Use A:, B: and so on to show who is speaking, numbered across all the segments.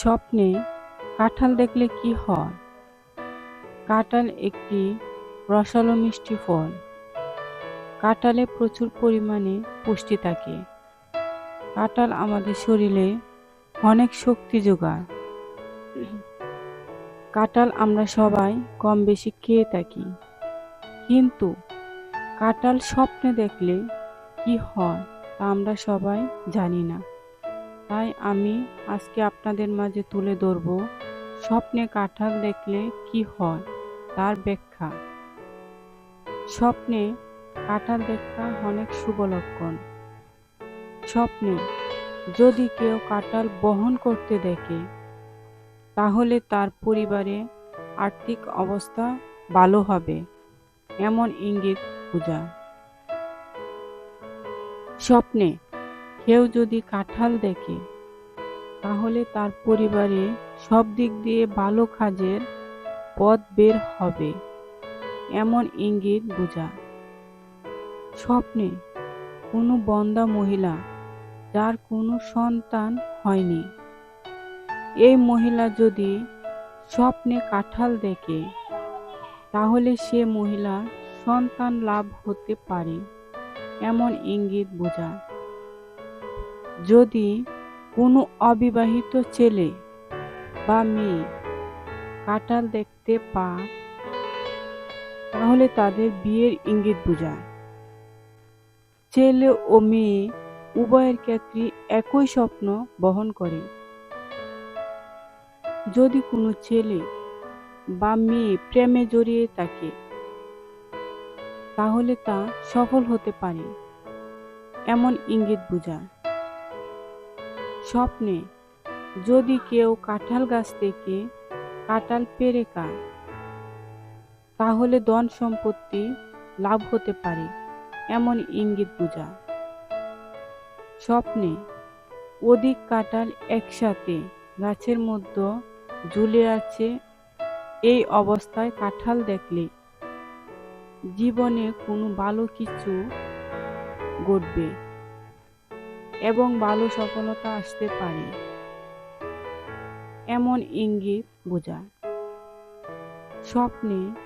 A: স্বপ্নে কাঁঠাল দেখলে কি হয়? কাঁঠাল একটি রসালো মিষ্টি ফল। কাঁঠালে প্রচুর পরিমাণে পুষ্টি থাকে। কাঁঠাল আমাদের শরীরে অনেক শক্তি যোগায়। কাঁঠাল আমরা সবাই কম বেশি খেয়ে থাকি। কিন্তু কাঁঠাল স্বপ্নে দেখলে কি হয় তা আমরা সবাই জানি না। তাই আমি আজকে আপনাদের মাঝে তুলে ধরব স্বপ্নে কাঁঠাল দেখলে কি হয় তার ব্যাখ্যা। স্বপ্নে কাঁঠাল দেখা অনেক শুভ লক্ষণ। স্বপ্নে যদি কেউ কাঁঠাল বহন করতে দেখে, তাহলে তার পরিবারে আর্থিক অবস্থা ভালো হবে, এমন ইঙ্গিত পূজা। স্বপ্নে কেউ যদি কাঁঠাল দেখে, তাহলে তার পরিবারে সব দিক দিয়ে ভালো কাজের পথ বের হবে, এমন ইঙ্গিত বোঝা। স্বপ্নে কোনো বন্দা মহিলা যার কোনো সন্তান হয়নি। এই মহিলা যদি স্বপ্নে কাঁঠাল দেখে, তাহলে সে মহিলা সন্তান লাভ হতে পারে, এমন ইঙ্গিত বোঝায় যদি কোনো অবিবাহিত ছেলে বা মেয়ে কাঁঠাল দেখতে পায়, তাহলে তাদের বিয়ের ইঙ্গিত বোঝায়। ছেলে ও মেয়ে উভয়ের ক্ষেত্রে একই স্বপ্ন বহন করে। যদি কোনো ছেলে বা মেয়ে প্রেমে জড়িয়ে থাকে, তাহলে তা সফল হতে পারে, এমন ইঙ্গিত বোঝায়। স্বপ্নে, যদি কেউ কাঁঠাল গাছ থেকে কাঁঠাল পেরে খায়, তাহলে ধন সম্পত্তি লাভ হতে পারে, এমন ইঙ্গিত বোঝা। স্বপ্নে, অধিক কাঁঠাল একসাথে গাছের মধ্যে ঝুলে আছে, এই অবস্থায় কাঁঠাল দেখলে জীবনে কোনো ভালো কিছু ঘটবে। এবং ভালো সফলতা আসতে পারে। এমন ইঙ্গিত বোঝায়। স্বপ্নে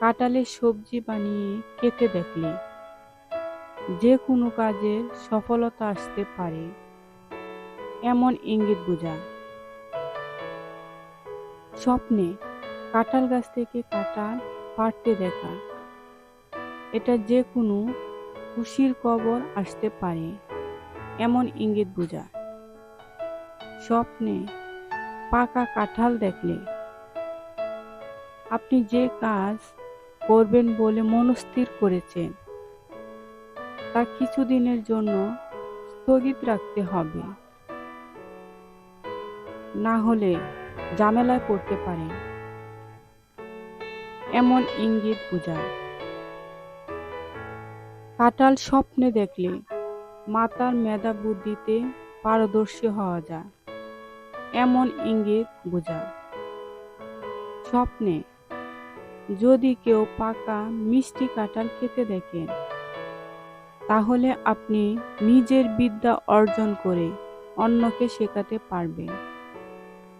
A: কাঁঠালের সবজি বানিয়ে খেতে দেখলে যে কোনো কাজে সফলতা আসতে পারে। এমন ইঙ্গিত বোঝায়। স্বপ্নে কাঁঠাল গাছ থেকে কাঁঠাল পাড়তে দেখা। এটা যে কোনো খুশির খবর আসতে পারে। এমন ইঙ্গিত বোঝায় স্বপ্নে পাকা কাঁঠাল দেখলে আপনি যে কাজ করবেন বলে মনস্থির করেছেন, তা কিছুদিনের জন্য স্থগিত রাখতে হবে। না হলে ঝামেলায় পড়তে পারেন। এমন ইঙ্গিত বোঝায় কাঁঠাল স্বপ্নে দেখলে মাতার মেধা বুদ্ধিতে পারদর্শী হওয়া যায়। এমন ইঙ্গিত বোঝা স্বপ্নে যদি কেউ পাকা মিষ্টি কাঁঠাল খেতে দেখেন, তাহলে আপনি নিজের বিদ্যা অর্জন করে অন্যকে শেখাতে পারবেন।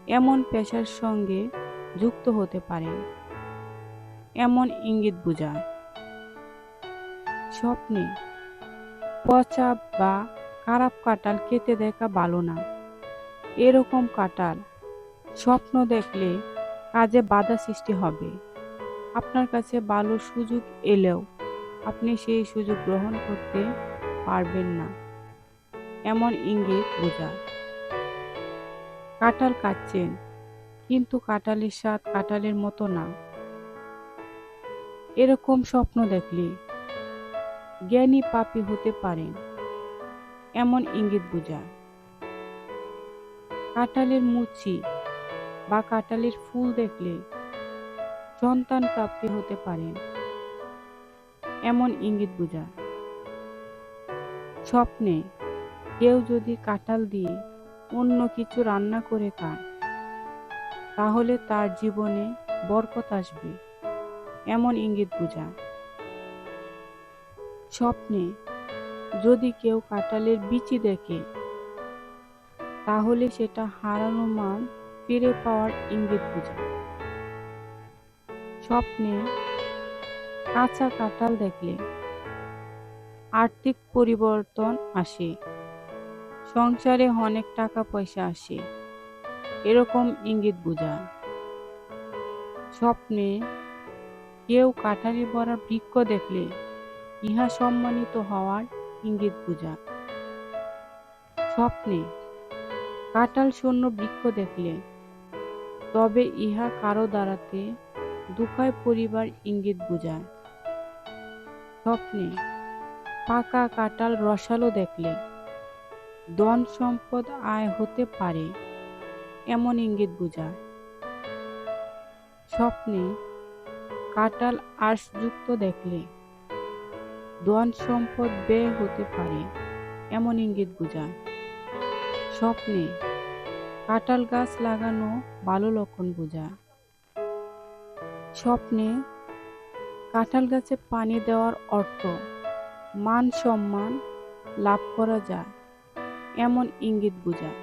A: এমন পেশার সঙ্গে যুক্ত হতে পারেন। এমন ইঙ্গিত বোঝায়। স্বপ্নে পচা বা খারাপ কাঁঠাল খেতে দেখা ভালো না। এরকম কাঁঠাল স্বপ্ন দেখলে কাজে বাধা সৃষ্টি হবে। আপনার কাছে ভালো সুযোগ এলেও আপনি সেই সুযোগ গ্রহণ করতে পারবেন না। এমন ইঙ্গিত বোঝায়। কাঁঠাল কাটছেন, কিন্তু কাঁঠালের স্বাদ কাঁঠালের মতো না। এরকম স্বপ্ন দেখলে জ্ঞানী পাপী হতে পারেন এমন ইঙ্গিত বোঝায় কাঁঠালের মুচি বা কাঁঠালের ফুল দেখলে সন্তান প্রাপ্তি হতে পারেন এমন ইঙ্গিত বোঝায় স্বপ্নে কেউ যদি কাঁঠাল দিয়ে অন্য কিছু রান্না করে খায়, তাহলে তার জীবনে বরকত আসবে। এমন ইঙ্গিত বোঝায় স্বপ্নে যদি কেউ কাঁঠালের বিচি দেখে, তাহলে সেটা হারানো মাল ফিরে পাওয়ার ইঙ্গিত বোঝায় স্বপ্নে কাঁচা কাঁঠাল দেখলে আর্থিক পরিবর্তন আসে, সংসারে অনেক টাকা পয়সা আসে, এরকম ইঙ্গিত বোঝায় স্বপ্নে কেউ কাঠারি ভরা বৃক্ষ দেখলে ইহা সম্মানিত হওয়ার ইঙ্গিত বোঝায় স্বপ্নে কাটাল শূন্য বৃক্ষ দেখলে, তবে ইহা কারও দ্বারাতে দুঃখায় পরিবার ইঙ্গিত বোঝায়। স্বপ্নে পাকা কাঁঠাল রসালো দেখলে, ধন সম্পদ আয় হতে পারে এমন ইঙ্গিত বোঝায়। স্বপ্নে কাঁঠাল আঁশযুক্ত দেখলে ধন সম্পদ ব্যয় হতে পারে, এমন ইঙ্গিত বোঝায়। স্বপ্নে কাঁঠাল গাছ লাগানো ভালো লক্ষণ বোঝায়। স্বপ্নে কাঁঠাল গাছে পানি দেওয়ার অর্থ মান সম্মান লাভ করা যায়, এমন ইঙ্গিত বোঝায়।